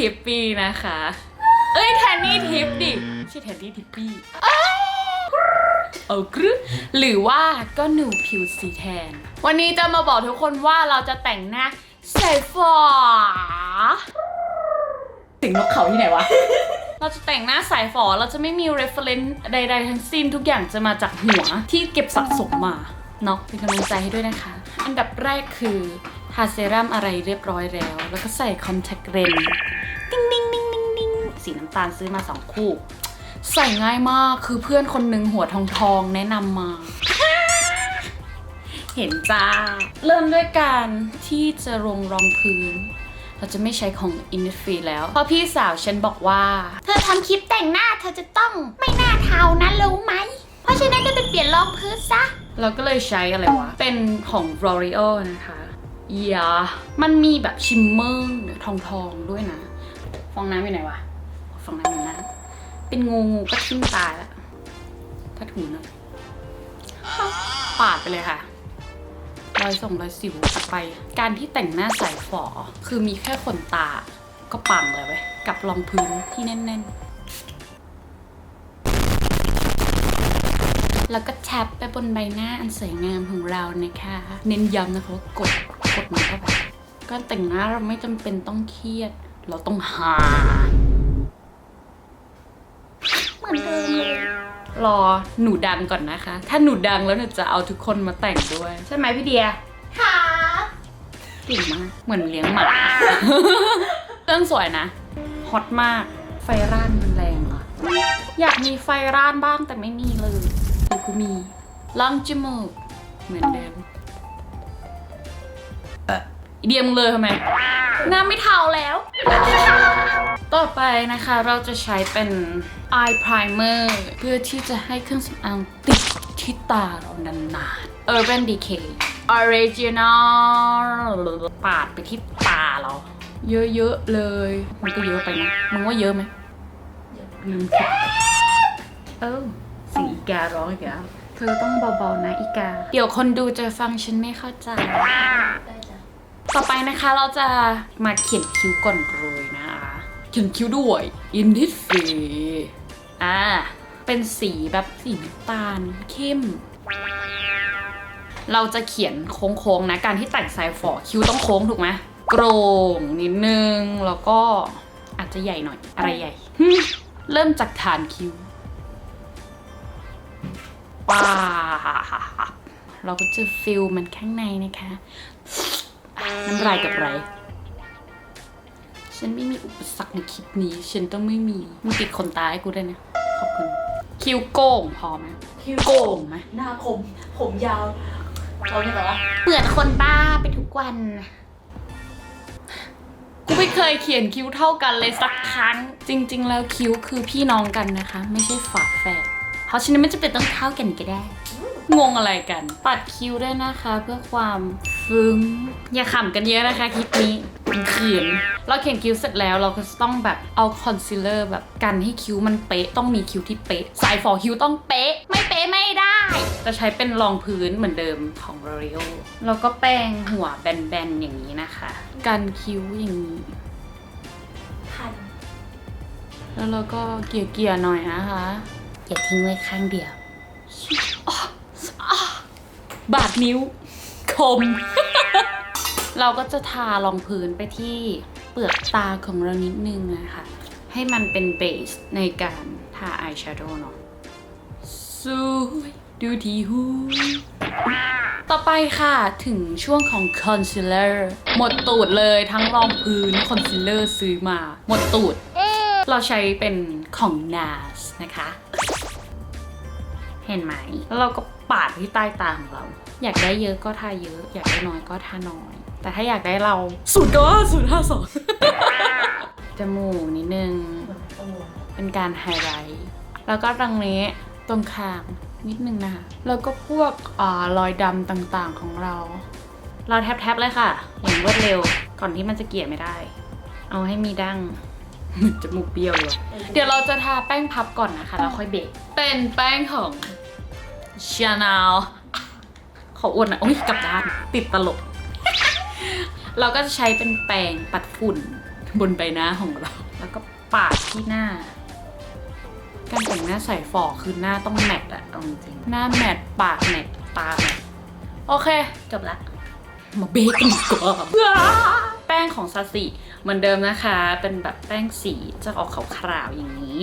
ทิปปี้นะคะ เอ้ยแทนนี่ทิปดิไม่ใช่แทนนี่ทิปปี้เอ้ยเอากรึหรือว่าก็หนูผิวสีแทน วันนี้จะมาบอกทุกคนว่าเราจะแต่งหน้าใส่ฝาสิงนกเขาที่ไหนวะ เราจะแต่งหน้าสายฝอ เราจะไม่มี reference ใด ๆ ทั้งสิ้นทุกอย่างจะมาจากหัวที่เก็บสะสมมาเนาะเป็นกำลังใจให้ด้วยนะคะ อันดับแรกคือทาเซรั่มอะไรเรียบร้อยแล้ว แล้วก็ใส่คอนแทคเลนส์ สีน้ำตาลซื้อมาสองคู่ ใส่ง่ายมากคือเพื่อนคนหนึ่งหัวทองทองๆแนะนำมา เห็นจ้า เริ่มด้วยการที่จะลงรองพื้น เราจะไม่ใช้ของ Innisfree แล้ว เพราะพี่สาวฉันบอกว่า เธอทำคลิปแต่งหน้าเธอจะต้องไม่หน้าเทานะรู้ไหม เพราะฉะนั้นก็ไปเปลี่ยนรองพื้นซะ เราก็เลยใช้อะไรวะ เป็นของ L'Oreal นะคะยามันมีแบบชิมเมอร์ทองทองๆด้วยนะ ฟองน้ำอยู่ไหนวะ องน้ำอยู่นเป็นงูงูก็ทิ้มตายละถ้าถูหน่อยปาดไปเลยค่ะรอยส่งรอยสิวตัดไป การที่แต่งหน้าใส่ฝอ คือมีแค่ขนตาก็ปังเลยเว้ยกับรองพื้นที่แน่นๆ แล้วก็แท็บไปบนใบหน้าอันสวยงามของเรานะคะ เน้นย้ำนะคะว่ากดกดมันเข้าไปการแต่งหน้าเราไม่จำเป็นต้องเครียด เราต้องหา มือนเดิมเลยรอหนูดังก่อนนะคะ ถ้าหนูดังแล้วหนูจะเอาทุกคนมาแต่งด้วย ใช่ไหมพี่เดียค่ะเก่งมากเหมือนเลี้ยงหมา เครื่องสวยนะฮอตมาก ไฟร้านมันแรงเหรออยากมีไฟร้านบ้างแต่ไม่มีเลยหรือกูมีล่องจมูกเหมือนเดิมเออ เดียมงเลยทำไมหน้าไม่เทาแล้ว ต่อไปนะคะเราจะใช้เป็น eye primer เพื่อที่จะให้เครื่องสำอางติดที่ตาเรานานๆ Urban Decay Original ปาดไปที่ตาเรา เยอะๆเลย มันก็เยอะไปนะมึงว่าเยอะไหมลืมคิดเออเสียงอีการ้องอีกแล้วเธอต้องเบาๆนะอีกา เดี๋ยวคนดูจะฟังฉันไม่เข้าใจ ต่อไปนะคะเราจะมาเขียนคิ้วก่อนเลยนะคะ เขียนคิ้วด้วย Innisfree อ่าเป็นสีแบบสีน้ำตาลเข้ม เราจะเขียนโค้งๆนะการที่แต่งสายฝอคิ้วต้องโค้งถูกไหมโกรงนิดนึง แล้วก็อาจจะใหญ่หน่อยอะไรใหญ่ เริ่มจากฐานคิ้วป้าบเราก็จะฟิลมันข้างในนะคะ น้ำลายกับไร ฉันไม่มีอุปสรรคในคลิปนี้ ฉันต้องไม่มีมึงติดขนตาให้กูด้วยนะขอบคุณ คิ้วโก่งพอไหมคิ้วโก่งไหมหน้าคม ผมยาวเราเนี่ยแบบว่าเปื่อนคนบ้าไปทุกวัน กูไม่เคยเขียนคิ้วเท่ากันเลยสักครั้ง จริง ๆ แล้วคิ้วคือพี่น้องกันนะคะ ไม่ใช่ฝาแฝด เพราะฉะนั้นไม่จำเป็นต้องเท่ากันก็ได้ งงอะไรกัน ปัดคิ้วด้วยนะคะ เพื่อความซึ้งอย่าขำกันเยอะนะคะคลิปนี้มันเขียนเราเขียนคิ้วเสร็จแล้วเราก็จะต้องแบบเอาคอนซีลเลอร์แบบกันให้คิ้วมันเป๊ะ ต้องมีคิ้วที่เป๊ะ สายฝอคิ้วต้องเป๊ะ ไม่เป๊ะไม่ได้ จะใช้เป็นรองพื้นเหมือนเดิมของ L'Oreal แล้วก็แป้งหัวแบนๆอย่างนี้นะคะ กันคิ้วอย่างนี้ทันแล้วเราก็เกี่ยเกี่ยๆหน่อยนะคะ อย่าทิ้งไว้ข้างเดียว บาดนิ้ว คม เราก็จะทารองพื้นไปที่เปลือกตาของเรานิดนึงนะคะ ให้มันเป็นเบสในการทาอายแชโดว์เนาะสวยดูทีหูต่อไปค่ะถึงช่วงของคอนซีลเลอร์หมดตูดเลยทั้งรองพื้นคอนซีลเลอร์ซื้อมา หมดตูด เราใช้เป็นของ NARS นะคะ เห็นไหม แล้วเราก็ปาดที่ใต้ตาของเรา อยากได้เยอะก็ทาเยอะ อยากได้น้อยก็ทาน้อย แต่ถ้าอยากได้เราศูนย์ก็ศูนย์ห้าสองจมูกนิดนึงเหมือนตัวเป็นการไฮไลท์แล้วก็ตรงนี้ตรงคางนิดนึงนะคะแล้วก็พวกอารอยดำต่างๆของเรา เราแท็บๆเลยค่ะ อย่างรวดเร็วก่อนที่มันจะเกลี่ยไม่ได้ เอาให้มีดั้งจมูกเบี้ยวเลยเดี๋ยวเราจะทาแป้งพับก่อนนะคะแล้วค่อยเบรกเป็นแป้งของ ชาแนลขออ้วนนะโอ้ยกลับด้านติดตลก เราก็จะใช้เป็นแปรงปัดฝุ่นบนใบหน้าของเรา แล้วก็ปาดที่หน้า การแต่งหน้าใส่ฝอคือหน้าต้องแมทอะเอาจริงหน้าแมทปากแมทตาแมทโอเค จบละมาเบคกันดีกว่าแป้งของซาสิเหมือนเดิมนะคะ เป็นแบบแป้งสีจะออกขาวๆอย่างนี้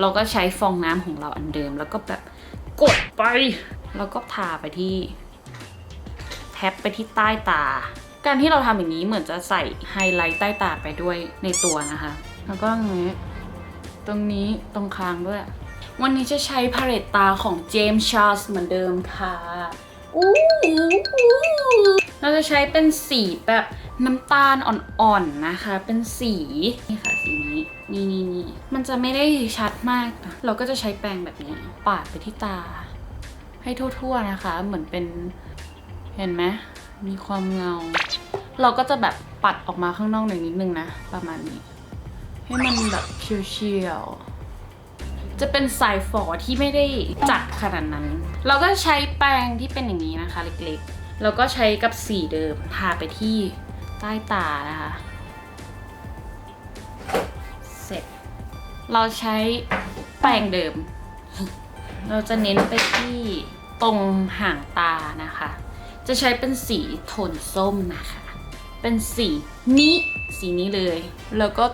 เราก็ใช้ฟองน้ำของเราอันเดิมแล้วก็แบบ กดไป แล้วก็ทาไปที่ แท็บไปที่ใต้ตา การที่เราทำอย่างนี้เหมือนจะใส่ไฮไลท์ใต้ตาไปด้วยในตัวนะคะ แล้วก็อย่างนี้ ตรงนี้ตรงคางด้วย วันนี้จะใช้พาเลตตาของเจมส์ชาร์ลส์เหมือนเดิมค่ะอู้เราจะใช้เป็นสีแบบน้ำตาลอ่อนๆนะคะ เป็นสีนี่ค่ะสีนี้ นี่นี่นี่มันจะไม่ได้ชัดมากนะเราก็จะใช้แปรงแบบนี้ ปาดไปที่ตา ให้ทั่ว ๆนะคะ เหมือนเป็นเห็นไหมมีความเงา เราก็จะแบบปัดออกมาข้างนอกหน่อยนิดนึงนะ ประมาณนี้ ให้มันแบบเฉียวๆจะเป็นสายฝอที่ไม่ได้จัดขนาดนั้น เราก็ใช้แปรงที่เป็นอย่างนี้นะคะ เล็กๆ แล้วก็ใช้กับสีเดิมทาไปที่ใต้ตานะคะ เสร็จ เราใช้แปรงเดิม เราจะเน้นไปที่ตรงห่างตานะคะ จะใช้เป็นสีโทนส้มนะคะ เป็นสีนี้สีนี้เลย แล้วก็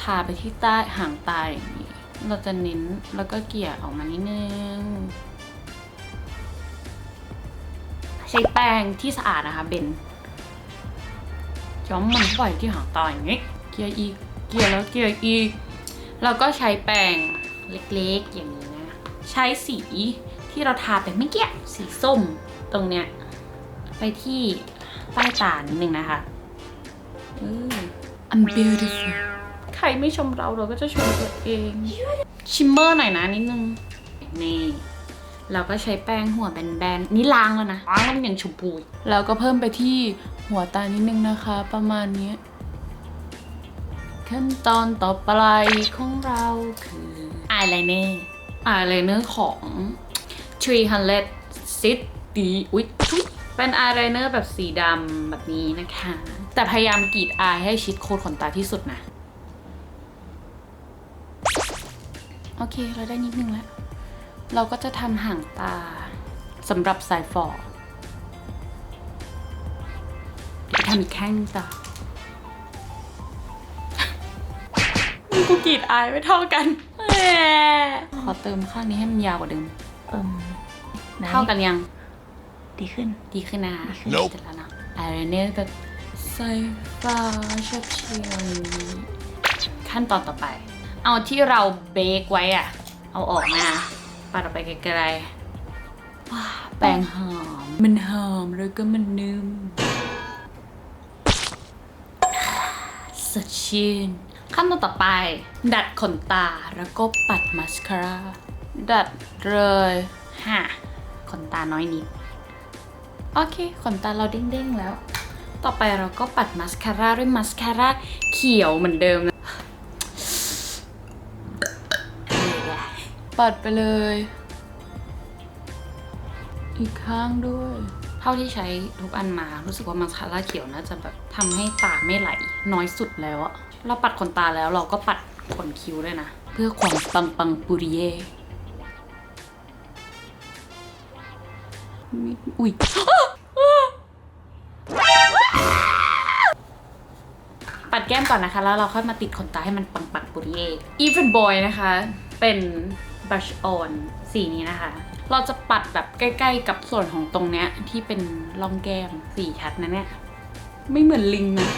ทาไปที่ใต้ห่างตาอย่างนี้ เราจะเน้นแล้วก็เกลี่ยออกมานิดนึง ใช้แป้งที่สะอาดนะคะเบนย้อมมันปล่อยที่หางตาอย่างนี้ เกลี่ยอีก เกลี่ยแล้วเกลี่ยอีกเราก็ใช้แป้งเล็กๆอย่างนี้ ใช้สีที่เราทาไปเมื่อกี้สีส้มตรงเนี้ย ไปที่ใต้ตานิดนึงนะคะอือ I'm beautiful ใครไม่ชมเราเราก็จะชมตัวเอง ชิมเมอร์หน่อยนะนิดนึง นี่ เราก็ใช้แป้งหัวแบนๆ นี่ล้างแล้วนะล้างแล้วมันยังชมพูอยู่แล้วก็เพิ่มไปที่หัวตานิดนึงนะคะ ประมาณนี้ ขั้นตอนต่อไปของเราคืออายไลเนอร์ อายไลเนอร์ของ300 City อุ๊ยเป็นอายไลเนอร์แบบสีดำแบบนี้นะคะ แต่พยายามกรีดอายให้ชิดโคนขนตาที่สุดนะ โอเค เราได้นิดนึงแล้ว เราก็จะทำห่างตาสำหรับสายฝอทำอีกแข้างนึงต่อกูกรีดอายไม่เท่ากัน ขอเติมข้างนี้ให้มันยาวกว่าเดิม เอิ่มไหนเท่ากันยัง ดีขึ้น ดีขึ้นนะ Nope เสร็จแล้วนะอายไลเนอร์แบบสายฟ้าชัดเชียวนี้ขั้นตอนต่อไป เอาที่เราเบคไว้อะเอาออกมาปัดออกไปไกลๆว้าแป้งหอม มันหอมแล้วก็มันนุ่มสดชื่น ขั้นตอนต่อไป ดัดขนตาแล้วก็ปัดมาสคาร่าดัดเลยฮะขนตาน้อยนิด โอเค ขนตาเราเด้งๆแล้ว ต่อไปเราก็ปัดมาสคาร่าด้วยมาสคาร่าเขียวเหมือนเดิมนะปัดไปเลย อีกข้างด้วย เท่าที่ใช้ทุกอันมารู้สึกว่ามาสคาร่าเขียวน่าจะแบบทำให้ตาไม่ไหลน้อยสุดแล้วอะ เราปัดขนตาแล้วเราก็ปัดขนคิ้วด้วยนะ เพื่อความปังปังปุริเย่อุ้ยปัดแก้มก่อนนะคะ แล้วเราค่อยมาติดขนตาให้มันปังปังปุริเย่ Even Boy นะคะ เป็น brush on สีนี้นะคะ เราจะปัดแบบใกล้ ๆ กับส่วนของตรงเนี้ยที่เป็นร่องแก้มสีชัดนะเนี่ย ไม่เหมือนลิงนะ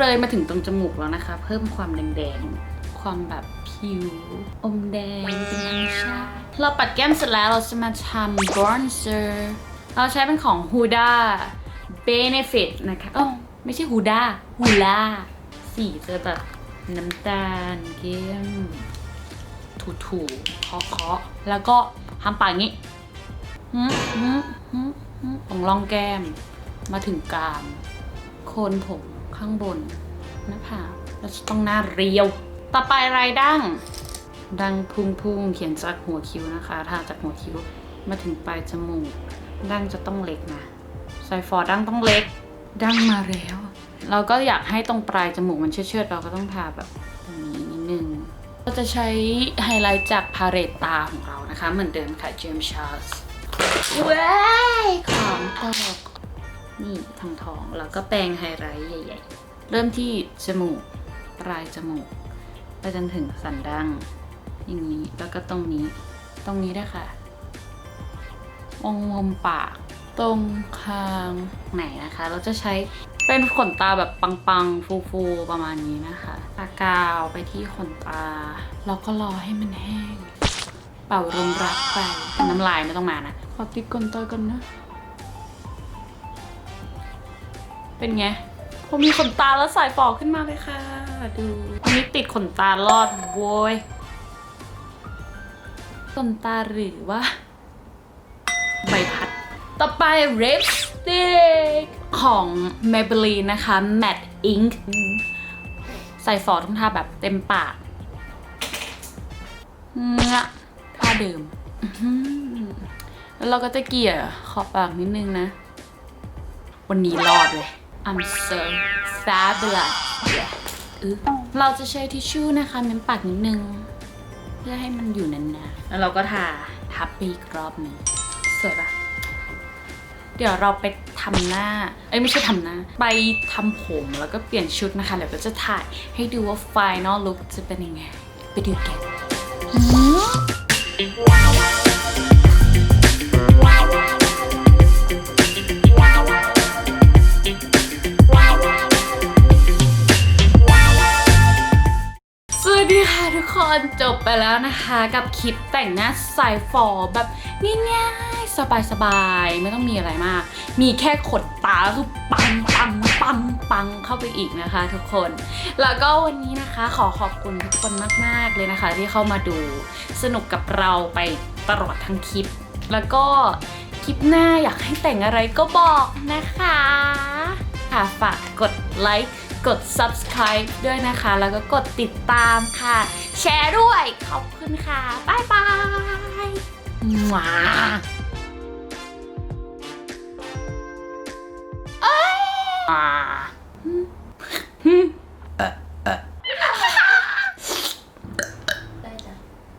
เลยมาถึงตรงจมูกแล้วนะคะ เพิ่มความแดงๆ ความแบบผิว อมแดงเป็นธรรมชาติเราปัดแก้มเสร็จแล้วเราจะมาทำ bronzer เราใช้เป็นของ Huda Benefit นะคะอ๋อไม่ใช่ Huda Hula สีจะแบบน้ำตาลเข้มถูๆเคาะเคาะๆแล้วก็ทำปากงี้หืมหืมหืมหืมตรงรองแก้มมาถึงกรามโคนผม ข้างบนหน้าผากแล้วจะต้องหน้าเรียว ต่อไปไรดั้ง ดังพุ่งพุ่งๆเขียนจากหัวคิ้วนะคะทาจากหัวคิ้วมาถึงปลายจมูก ดั้งจะต้องเล็กนะไซฟอร์ดั้งต้องเล็ก ดั้งมาแล้ว เราก็อยากให้ตรงปลายจมูกมันเชื่อดๆเราก็ต้องทาแบบตรงนี้นิดนึงเราจะใช้ไฮไลท์จากพาเลตตาของเรานะคะ เหมือนเดิมค่ะเจมส์ชาร์ลส์ว้ายของตก นี่ทองทองแล้วก็แปรงไฮไลท์ใหญ่ ๆ เริ่มที่จมูกปลายจมูกไปจนถึงสันดั้งอย่างนี้แล้วก็ตรงนี้ ตรงนี้ด้วยค่ะ องมุมปาก ตรงคางไหนนะคะ เราจะใช้เป็นขนตาแบบปังๆ ฟูๆ ประมาณนี้นะคะตากาวไปที่ขนตา แล้วก็รอให้มันแห้ง เป่าลมรักไปน้ำลายไม่ต้องมานะ ขอติดขนตากันนะ เป็นไงพอมีขนตาแล้วสายฟอขึ้นมาเลยค่ะ ดูอันนี้ติดขนตารอดโว้ยขนตาหรือว่าใบพัด ต่อไป lipstick ของ Maybelline นะคะ Matte Ink ใส่ฟอต้องทาแบบเต็มปากเงะท่าเดิมอื้อหือแล้วเราก็จะเกลี่ยขอบปากนิดนึงนะ วันนี้รอดเลย I'm so fabulous yeah อึ๊บเราจะใช้ทิชชู่นะคะเม้มปากนิดนึง เพื่อให้มันอยู่นานๆ แล้วเราก็ทาทับไปอีกรอบหนึ่งสวยปะเดี๋ยวเราไปทำหน้า เอ้ยไม่ใช่ทำหน้า ไปทำผมแล้วก็เปลี่ยนชุดนะคะเดี๋ยวก็จะถ่ายให้ดูว่า final look จะเป็นยังไง ไปดูกันส วัสดีค่ะทุกคนจบไปแล้วนะคะกับคลิปแต่งหน้าสายฟอแบบง่ายๆสบายๆ ไม่ต้องมีอะไรมาก มีแค่ขนตาคือปังปังปังปังเข้าไปอีกนะคะ ทุกคน แล้วก็วันนี้นะคะขอขอบคุณทุกคนมากๆเลยนะคะ ที่เข้ามาดูสนุกกับเราไปตลอดทั้งคลิป แล้วก็คลิปหน้าอยากให้แต่งอะไรก็บอกนะคะค่ะฝากกดไลค์ กด subscribe ด้วยนะคะ แล้วก็กดติดตามค่ะ แชร์ด้วย ขอบคุณค่ะ บ๊ายบายว้าเอ้ย